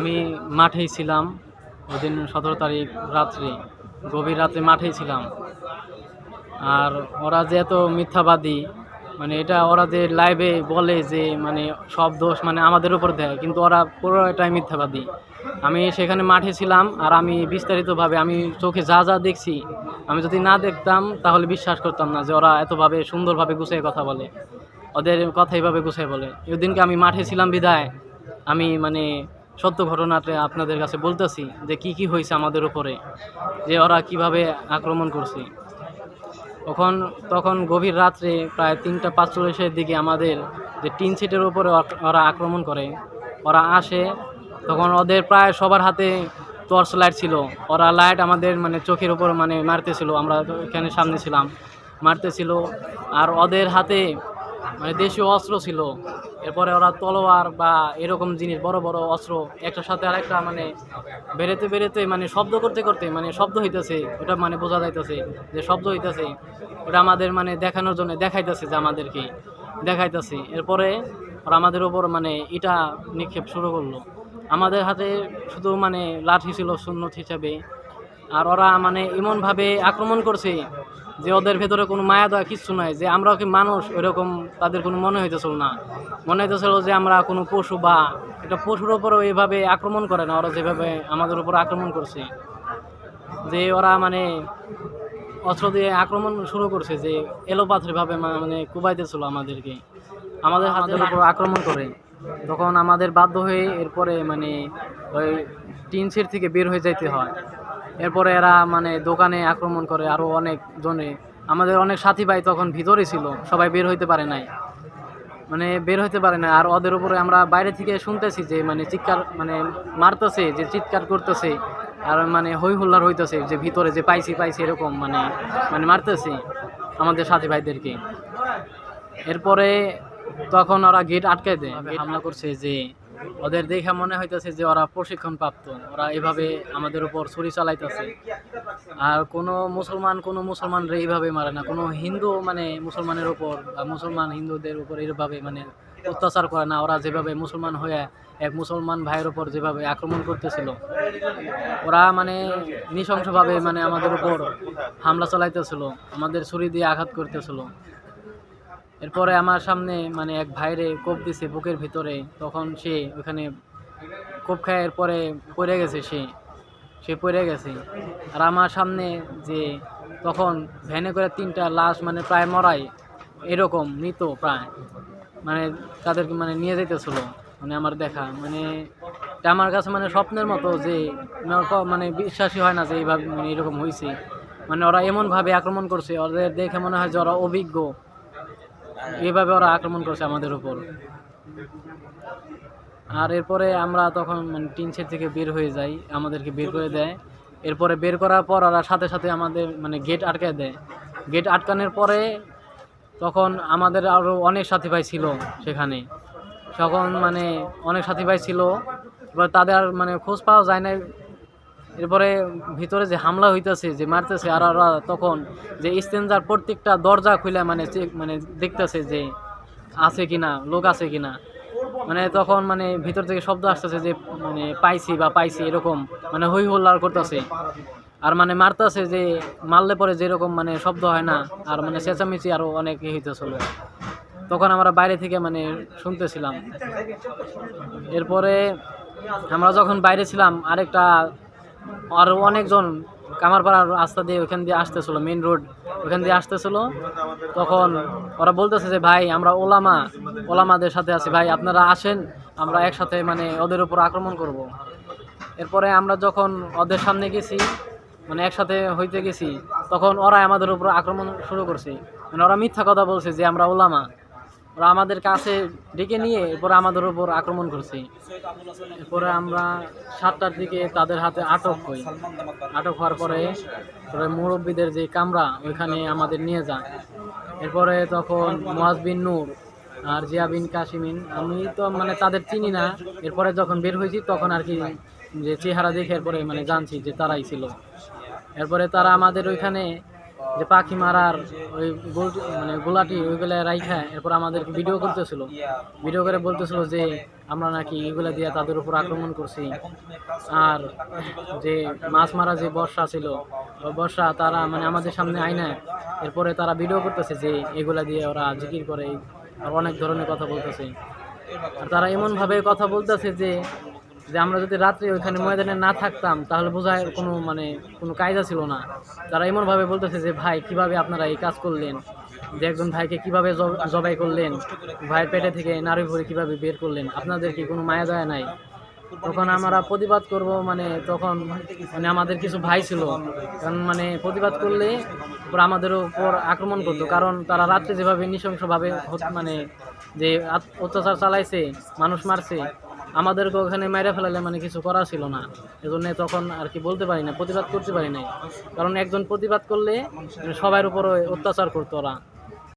আমি মাঠেই ছিলাম। ওই দিন সতেরো তারিখ রাত্রে, গভীর রাতে মাঠেই ছিলাম। আর ওরা যে এত মিথ্যাবাদী মানে এটা ওরা যে লাইভে বলে যে মানে সব দোষ মানে আমাদের উপর দেয়, কিন্তু ওরা পুরোটাই মিথ্যাবাদী। আমি সেখানে মাঠে ছিলাম আর আমি বিস্তারিতভাবে, আমি চোখে যা যা দেখছি, আমি যদি না দেখতাম তাহলে বিশ্বাস করতাম না যে ওরা এতভাবে সুন্দরভাবে গুছিয়ে কথা বলে, ওদের কথা এইভাবে গুছিয়ে বলে। ওই দিনকে আমি মাঠে ছিলাম বিদায়। আমি মানে সত্য ঘটনাটা আপনাদের কাছে বলতেছি যে কি কি হয়েছে আমাদের উপরে, যে ওরা কীভাবে আক্রমণ করছে। তখন তখন গভীর রাত্রে প্রায় তিনটা পাঁচচল্লিশের দিকে আমাদের যে টিন সিটের উপরে ওরা- আক্রমণ করে। ওরা আসে, তখন ওদের প্রায় সবার হাতে টর্চ লাইট ছিল। ওরা লাইট আমাদের মানে চোখের উপর মানে মারতেছিল, আমরা এখানে সামনে ছিলাম, মারতেছিল। আর ওদের হাতে মানে দেশীয় অস্ত্র ছিল। এরপরে ওরা তলোয়ার বা এরকম জিনিস, বড় বড় অস্ত্র একটার সাথে আরেকটা মানে বেরোতে বেরোতে মানে শব্দ করতে করতে মানে শব্দ হইতেছে, ওটা মানে বোঝা যাইতেছে যে শব্দ হইতেছে। ওটা আমাদের মানে দেখানোর জন্য দেখাইতেছে যে আমাদেরকে দেখাইতেছে। এরপরে ওরা আমাদের ওপর মানে এটা নিক্ষেপ শুরু করল। আমাদের হাতে শুধু মানে লাঠি ছিল শূন্য হিসাবে আর ওরা মানে এমনভাবে আক্রমণ করছে যে ওদের ভেতরে কোনো মায়া দেওয়া কিচ্ছু নাই যে আমরাও কি মানুষ? ওইরকম তাদের কোনো মনে হইতেছিল না। মনে হইতেছিল যে আমরা কোনো পশু বা এটা পশুর ওপরও এইভাবে আক্রমণ করে না ওরা যেভাবে আমাদের উপর আক্রমণ করছে। যে ওরা মানে অস্ত্র দিয়ে আক্রমণ শুরু করছে যে এলোপাথরিভাবে মানে কুবাইতেছিল আমাদেরকে। আমাদের হাতের উপর আক্রমণ করে। তখন আমাদের বাধ্য হয়ে এরপরে মানে ওই টিন সেট থেকে বের হয়ে যাইতে হয়। এরপরে এরা মানে দোকানে আক্রমণ করে আরও অনেক জনে। আমাদের অনেক সাথী ভাই তখন ভিতরে ছিল, সবাই বের হইতে পারে নাই। মানে বের হইতে পারে না আর ওদের উপরে আমরা বাইরে থেকে শুনতেছি যে মানে চিৎকার মানে মারতেছে, যে চিৎকার করতেছে, আর মানে হই হুল্লার হইতেছে, যে ভিতরে যে পাইছি পাইছি এরকম মানে মানে মারতেছে আমাদের সাথী ভাইদেরকে। এরপরে তখন ওরা গেট আটকে দেয়, হামলা করছে যে ওদের দেখে মনে হইতেছে যে ওরা প্রশিক্ষণ প্রাপ্ত ওরা এভাবে আমাদের উপর ছুরি চালাইতেছে। আর কোনো মুসলমান, কোনো মুসলমানরা এইভাবে মারে না। কোনো হিন্দু মানে মুসলমানের উপর বা মুসলমান হিন্দুদের উপর এইভাবে মানে অত্যাচার করে না। ওরা যেভাবে মুসলমান হয়ে এক মুসলমান ভাইয়ের উপর যেভাবে আক্রমণ করতেছিল, ওরা মানে নৃশংসভাবে মানে আমাদের উপর হামলা চালাইতেছিল, আমাদের ছুরি দিয়ে আঘাত করতেছিল। এরপরে আমার সামনে মানে এক ভাইরে কোপ দিছে বুকের ভিতরে, তখন সে ওখানে কোপ খায়, এরপরে পড়ে গেছে সে সে পড়ে গেছে। আর আমার সামনে যে তখন ভ্যানে করে তিনটা লাশ মানে প্রায় মরাই এরকম মৃত প্রায় মানে তাদেরকে মানে নিয়ে যেতেছিল মানে আমার দেখা মানে আমার কাছে মানে স্বপ্নের মতো যে মানে বিশ্বাসই হয় না যে এইভাবে মানে এরকম হয়েছে মানে ওরা এমনভাবে আক্রমণ করছে, ওদের দেখে মনে হয় যে ওরা অভিজ্ঞ। এইভাবে ওরা আক্রমণ করছে আমাদের উপর। আর এরপরে আমরা তখন মানে টিন থেকে বের হয়ে যাই, আমাদেরকে বের করে দেয়। এরপরে বের করার পর ওরা সাথে সাথে আমাদের মানে গেট আটকায় দেয়। গেট আটকানোর পরে তখন আমাদের আরও অনেক সাথী ভাই ছিল সেখানে। তখন মানে অনেক সাথী ভাই ছিল, এবার তাদের মানে খোঁজ পাওয়া যায় না এরপরে ভিতরে যে হামলা হইতেছে, যে মারতেছে আর তখন যে স্টেঞ্জার প্রত্যেকটা দরজা খুলে মানে মানে দেখতেছে যে আছে কিনা, লোক আছে কিনা। মানে তখন মানে ভিতর থেকে শব্দ আসতেছে যে মানে পাইছি বা পাইছি এরকম মানে হই হল্লার করতেছে। আর মানে মারতেছে যে মারলে পরে যেরকম মানে শব্দ হয় না, আর মানে চেঁচামেচি আরও অনেক হইতেছিল। তখন আমরা বাইরে থেকে মানে শুনতেছিলাম। এরপরে আমরা যখন বাইরে ছিলাম, আরেকটা আরও অনেকজন কামারপাড়ার রাস্তা দিয়ে ওখান দিয়ে আসতেছিল মেন রোড ওখান দিয়ে আসতেছিল। তখন ওরা বলতেছে যে, ভাই, আমরা ওলামা, ওলামাদের সাথে আছি। ভাই, আপনারা আসেন, আমরা একসাথে মানে ওদের উপর আক্রমণ করব। এরপরে আমরা যখন ওদের সামনে গেছি মানে একসাথে হইতে গেছি, তখন ওরা আমাদের উপর আক্রমণ শুরু করছে। মানে ওরা মিথ্যা কথা বলছে যে, আমরা ওলামা। ওরা আমাদের কাছে ডেকে নিয়ে এরপরে আমাদের উপর আক্রমণ করছে। এরপরে আমরা সাতটার দিকে তাদের হাতে আটক হই। আটক হওয়ার পরে পরে মুরব্বীদের যে কামরা, ওইখানে আমাদের নিয়ে যায় এরপরে তখন মোয়াজ বিন নূর আর জিয়াবিন কাশিমিন আমি তো মানে তাদের চিনি না। এরপরে যখন বের হয়েছি, তখন আর কি যে চেহারা দেখে এরপরে মানে জানছি যে তারাই ছিল। এরপরে তারা আমাদের ওইখানে যে পাখি মারার ওই গোল মানে গোলাটি ওইগুলা রাইখা এরপর আমাদেরকে ভিডিও করতেছিল। ভিডিও করে বলতেছিল যে আমরা নাকি এগুলা দিয়ে তাদের উপর আক্রমণ করছি। আর যে মাছ মারা যে বর্ষা ছিল বর্ষা তারা মানে আমাদের সামনে আইনা এরপরে তারা ভিডিও করতেছে যে এগুলা দিয়ে ওরা জিকির করে। আর অনেক ধরনের কথা বলতেছে। আর তারা এমনভাবে কথা বলতেছে যে যে আমরা যদি রাত্রে ওইখানে ময়দানে না থাকতাম, তাহলে বোঝায় কোনো মানে কোনো কায়দা ছিল না। তারা এমনভাবে বলতেছে যে, ভাই, কীভাবে আপনারা এই কাজ করলেন? যে একজন ভাইকে কীভাবে জব- জবাই করলেন? ভাইয়ের পেটে থেকে নারী ভরে কীভাবে বের করলেন? আপনাদের কি কোনো মায়া দয়া নাই? তখন আমরা প্রতিবাদ করব মানে তখন মানে আমাদের কিছু ভাই ছিল। কারণ মানে প্রতিবাদ করলে ওরা আমাদের উপর আক্রমণ করতো। কারণ তারা রাত্রে যেভাবে নৃশংসভাবে মানে যে অত্যাচার চালাইছে, মানুষ মারছে আমাদেরকে ওখানে মেরে ফেলালে মানে কিছু করা ছিল না। এজন্য তখন আর কি বলতে পারি না, প্রতিবাদ করতে পারি নাই। কারণ একজন প্রতিবাদ করলে সবার উপর অত্যাচার করতো ওরা।